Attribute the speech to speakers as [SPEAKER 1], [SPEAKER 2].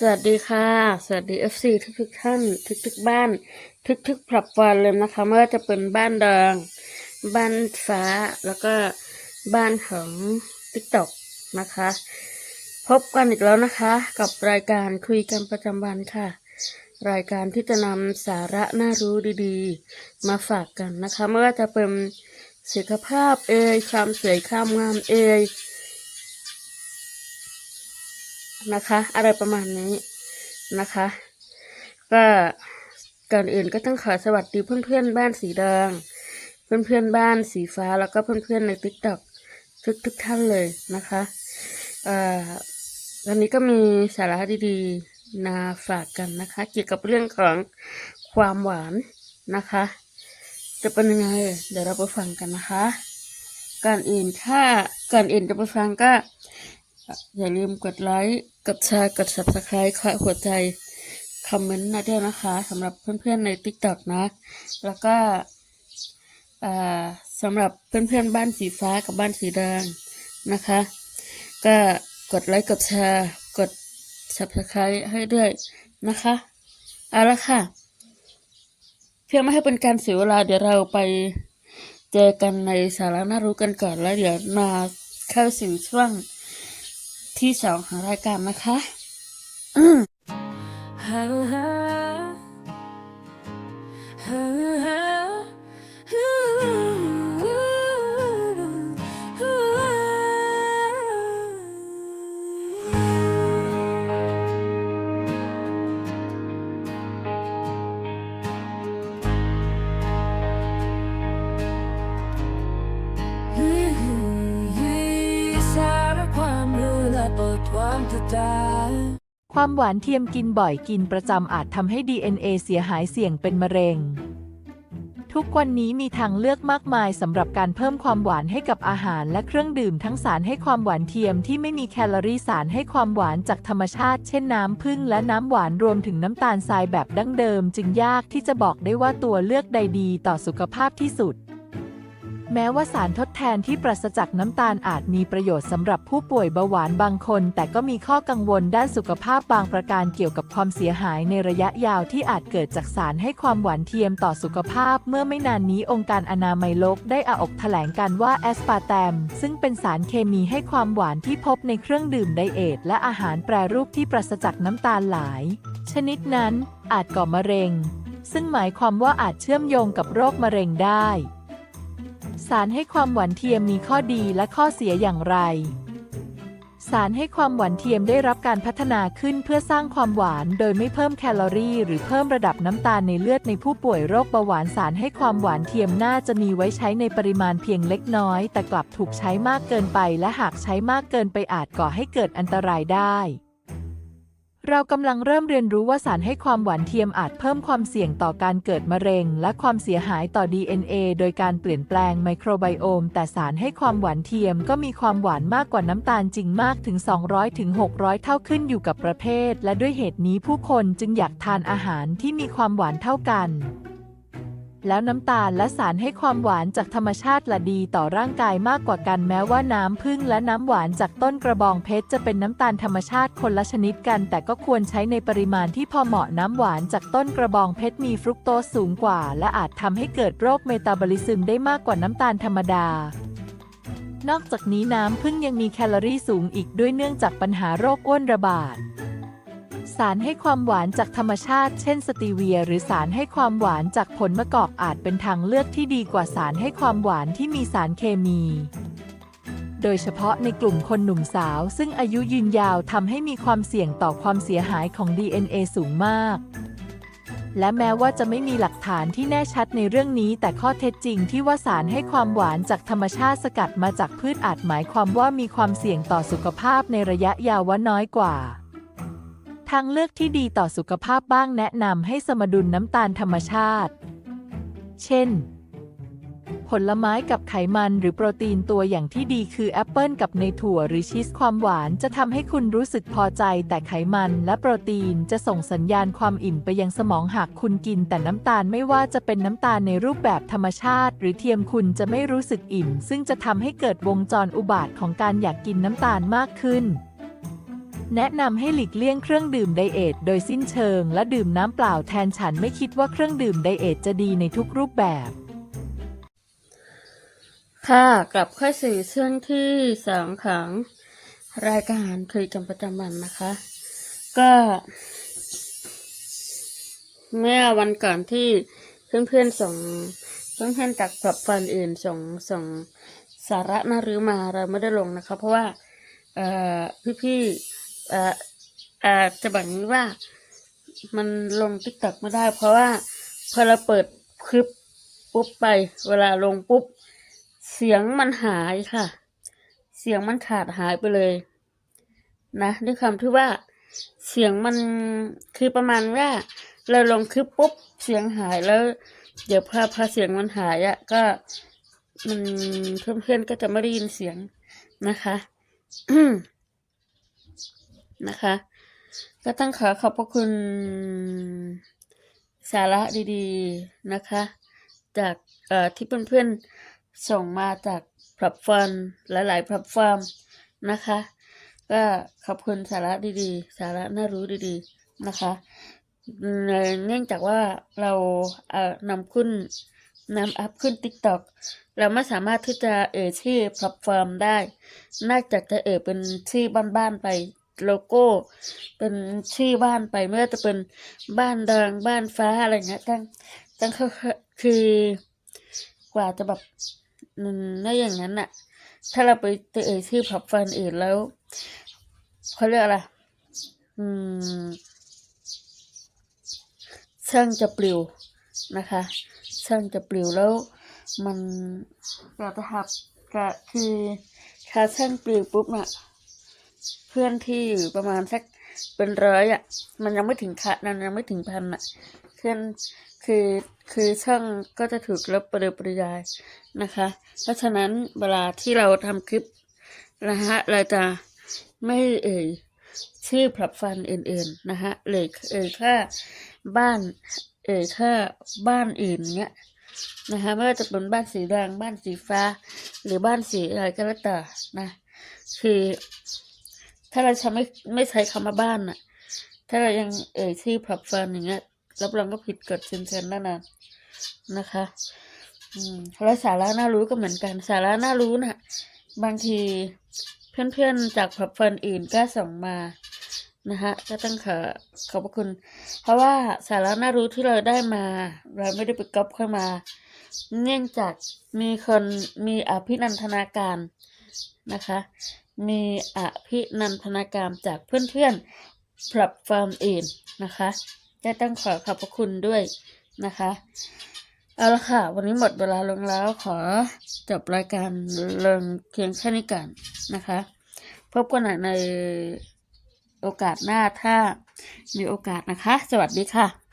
[SPEAKER 1] สวัสดีค่ะ สวัสดี FC ทุกทุกท่านทุกทุกบ้าน ทุกทุกๆปรับวันเลยนะคะไม่ว่าจะเป็นบ้านแดงบ้านฟ้าแล้วก็บ้านของติ๊กต็อกนะคะ พบกันอีกแล้วนะคะ กับรายการคุยกันประจำวันค่ะ รายการที่จะนำสาระน่ารู้ดีๆ มาฝากกันนะคะไม่ว่าจะเป็นสุขภาพเอ่ยความสวยความงามเอ่ย นะคะ อะไรประมาณนี้นะคะ ก็ก่อนอื่นก็ต้องขอสวัสดีเพื่อนๆบ้านสีแดงเพื่อนๆบ้านสีฟ้าแล้วก็เพื่อนๆในติ๊กต็อกทุกทุกท่านเลยนะคะอ่อวันนี้ก็มีสาระดีๆมาฝากกันนะคะ เกี่ยวกับเรื่องของความหวานนะคะ จะเป็นยังไง เดี๋ยวเราไปฟังกันนะคะ ก่อนอื่นถ้าก่อนอื่นจะไปฟังก็ อย่าลืมกดไลค์กดแชร์กด subscribe คอยหัวใจคอมเมนต์นะเด้วยนะคะสำหรับเพื่อนๆใน TikTok นะ แล้วก็สำหรับเพื่อนๆบ้านสีฟ้ากับบ้านสีแดงนะคะ ก็กดไลค์กดแชร์กด subscribe ให้ด้วยนะคะเอาละค่ะ เพื่อไม่ให้เป็นการเสียเวลาเดี๋ยวเราไปเจอกันในสาระน่ารู้กันก่อนแล้วเดี๋ยวมาเข้าสู่ช่วง ที่สองของรายการนะคะ
[SPEAKER 2] ส
[SPEAKER 3] ความหวานเทียมกินบ่อยกินประจำอาจทำให้ DNA เสียหายเสี่ยงเป็นมะเร็ง ทุกวันนี้มีทางเลือกมากมายสำหรับการเพิ่มความหวานให้กับอาหารและเครื่องดื่มทั้งสารให้ความหวานเทียมที่ไม่มีแคลอรี่สารให้ความหวานจากธรรมชาติ เช่นน้ำผึ้งและน้ำหวานรวมถึงน้ำตาลทรายแบบดั้งเดิม จึงยากที่จะบอกได้ว่าตัวเลือกใดดีต่อสุขภาพที่สุด แม้ว่าสารทดแทนที่ปราศจากน้ำตาลอาจมีประโยชน์สำหรับผู้ป่วยเบาหวานบางคน แต่ก็มีข้อกังวลด้านสุขภาพบางประการเกี่ยวกับความเสียหายในระยะยาวที่อาจเกิดจากสารให้ความหวานเทียมต่อสุขภาพ เมื่อไม่นานนี้องค์การอนามัยโลกได้อาอกแถลงการว่าแอสปาร์แตม ซึ่งเป็นสารเคมีให้ความหวานที่พบในเครื่องดื่มไดเอทและอาหารแปรรูปที่ปราศจากน้ำตาลหลาย ชนิดนั้นอาจก่อมะเร็ง ซึ่งหมายความว่าอาจเชื่อมโยงกับโรคมะเร็งได้ สารให้ความหวานเทียมมีข้อดีและข้อเสียอย่างไร สารให้ความหวานเทียมได้รับการพัฒนาขึ้นเพื่อสร้างความหวานโดยไม่เพิ่มแคลอรี่ หรือเพิ่มระดับน้ำตาลในเลือดในผู้ป่วยโรคเบาหวานสารให้ความหวานเทียมน่าจะมีไว้ใช้ในปริมาณเพียงเล็กน้อย แต่กลับถูกใช้มากเกินไป และหากใช้มากเกินไปอาจก่อให้เกิดอันตรายได้ เรากำลังเริ่มเรียนรู้ว่าสารให้ความหวานเทียมอาจเพิ่มความเสี่ยงต่อการเกิดมะเร็ง และความเสียหายต่อ DNA โดยการเปลี่ยนแปลงไมโครไบโอม แต่สารให้ความหวานเทียมก็มีความหวานมากกว่าน้ำตาลจริงมากถึง 200ถึง600 เท่าขึ้นอยู่กับประเภท และด้วยเหตุนี้ผู้คนจึงอยากทานอาหารที่มีความหวานเท่ากัน แล้วน้ำตาลและสารให้ความหวานจากธรรมชาติละดีต่อร่างกายมากกว่ากันแม้ว่าน้ำผึ้งและน้ำหวานจากต้นกระบองเพชรจะเป็นน้ำตาลธรรมชาติคนละชนิดกัน แต่ก็ควรใช้ในปริมาณที่พอเหมาะน้ำหวานจากต้นกระบองเพชรมีฟรุกโตสสูงกว่า และอาจทำให้เกิดโรคเมตาบอลิซึมได้มากกว่าน้ำตาลธรรมดานอกจากนี้น้ำผึ้งยังมีแคลอรี่สูงอีกด้วยเนื่องจากปัญหาโรคอ้วนระบาด สารให้ความหวานจากธรรมชาติ เช่นสตีเวีย หรือสารให้ความหวานจากผลมะกอกอาจเป็นทางเลือกที่ดีกว่าสารให้ความหวานที่มีสารเคมี โดยเฉพาะในกลุ่มคนหนุ่มสาว ซึ่งอายุยืนยาวทำให้มีความเสี่ยงต่อความเสียหายของ DNA สูงมาก และแม้ว่าจะไม่มีหลักฐานที่แน่ชัดในเรื่องนี้ แต่ข้อเท็จจริงที่ว่าสารให้ความหวานจากธรรมชาติสกัดมาจากพืชอาจหมายความว่ามีความเสี่ยงต่อสุขภาพในระยะยาวว่าน้อยกว่า ทางเลือกที่ดีต่อสุขภาพบ้างแนะนำให้สมดุลน้ำตาลธรรมชาติ เช่น ผลไม้กับไขมันหรือโปรตีนตัวอย่างที่ดีคือแอปเปิลกับในถั่วหรือชีสความหวานจะทำให้คุณรู้สึกพอใจ แต่ไขมันและโปรตีนจะส่งสัญญาณความอิ่มไปยังสมองหากคุณกิน แต่น้ำตาลไม่ว่าจะเป็นน้ำตาลในรูปแบบธรรมชาติ หรือเทียมคุณจะไม่รู้สึกอิ่ม ซึ่งจะทำให้เกิดวงจรอุบาทของการอยากกินน้ำตาลมากขึ้น แนะนำให้หลีกเลี่ยงเครื่องดื่มไดเอทโดยสิ้นเชิง และดื่มน้ำเปล่าแทนฉันไม่คิดว่าเครื่องดื่มไดเอทจะดีในทุกรูปแบบ
[SPEAKER 1] ค่ะกลับเข้าสู่ช่วงที่สองของรายการคุยกันประจำวันนะคะ ก็ เมื่อวันก่อนที่เพื่อนๆส่งเพื่อนๆจากปรับฟันอื่นส่งส่งสาระน่ารู้มาเราไม่ได้ลงนะคะ เพราะว่า เอ่อพี่ๆ เอ่อเอ่อจะบอกงนี้ว่ามันลงติ๊กต็อกไม่ได้ เพราะว่าพอเราเปิดคลิปปุ๊บไปเวลาลงปุ๊บ เสียงมันหายค่ะ เสียงมันขาดหายไปเลย นะด้วยคำที่ว่าเสียงมันคือประมาณว่าเราลงคลิปปุ๊บเสียงหายแล้ว เดี๋ยวพอพอเสียงมันหายอะ่ะก็มันเพื่อนๆก็จะไม่ได้ยินเสียงนะคะ นะคะ ก็ต้องขอขอบพระคุณสาระดีๆนะคะ จากที่เพื่อนๆส่งมาจากแพลตฟอร์มหลายๆแพลตฟอร์มนะคะ ก็ขอบคุณสาระดีๆ สาระน่ารู้ดีๆนะคะ เนื่องจากว่าเราเอ่อนำขึ้นนำอัพขึ้น TikTok เราไม่สามารถที่จะเอ่ยชื่อแพลตฟอร์มได้ นอกจากจะเอ่ยเป็นชื่อบ้านๆไป โลโก้เป็นชื่อบ้านไปไม่ว่าจะเป็นบ้านแดงบ้านฟ้าอะไรเงี้ยตั้งตั้งคือคือกว่าจะแบบอืมได้อย่างนั้นน่ะถ้าเราไปเอ่ยชื่อผับฟันอื่นแล้วเขาเรียกอะไรอืมช่างจะปลิวนะคะช่างจะปลิวแล้วมันเราจะหับก็คือถ้าช่างปลิวปุ๊บน่ะ เพื่อนที่อยู่ประมาณสักเป็นร้อยอะ มันยังไม่ถึงคะนั้นยังไม่ถึงพันอะเพื่อนคือคือช่างก็จะถูกลบปริปริยายนะคะ เพราะฉะนั้นเวลาที่เราทำคลิปนะฮะเราจะไม่เอ่ยชื่อผลับฟันอื่นๆนะฮะเลยเอ่ยแค่บ้านเอ่ยแค่บ้านอื่นเนี้ยนะคะไม่ว่าจะเป็นบ้านสีแดงบ้านสีฟ้า หรือบ้านสีอะไรก็แล้วแต่นะ คือ ถ้าเราใช้ไม่ไม่ใช้คำว่าบ้านน่ะ ถ้าเรายังเอ่ยชื่อผับฟันอย่างเงี้ยรับรองก็ผิดกฎเซนๆแน่นอนนะคะอืมแล้วสาระน่ารู้ก็เหมือนกัน สาระน่ารู้น่ะ บางทีเพื่อนๆจากผับฟันอื่นก็ส่งมานะฮะก็ต้องขอขอบพระคุณ เพราะว่าสาระน่ารู้ที่เราได้มา เราไม่ได้ไปก๊อปเข้ามา เนื่องจากมีคนมีอภินันทนาการนะคะ มีอภินันทนาการจากเพื่อนๆแพลตฟอร์มอื่นนะคะก็ต้องขอขอบพระคุณด้วยนะคะ เอาละค่ะ วันนี้หมดเวลาลงแล้วขอจบรายการลงเพียงแค่นี้ก่อนนะคะ พบกันในโอกาสหน้าถ้ามีโอกาสนะคะ สวัสดีค่ะ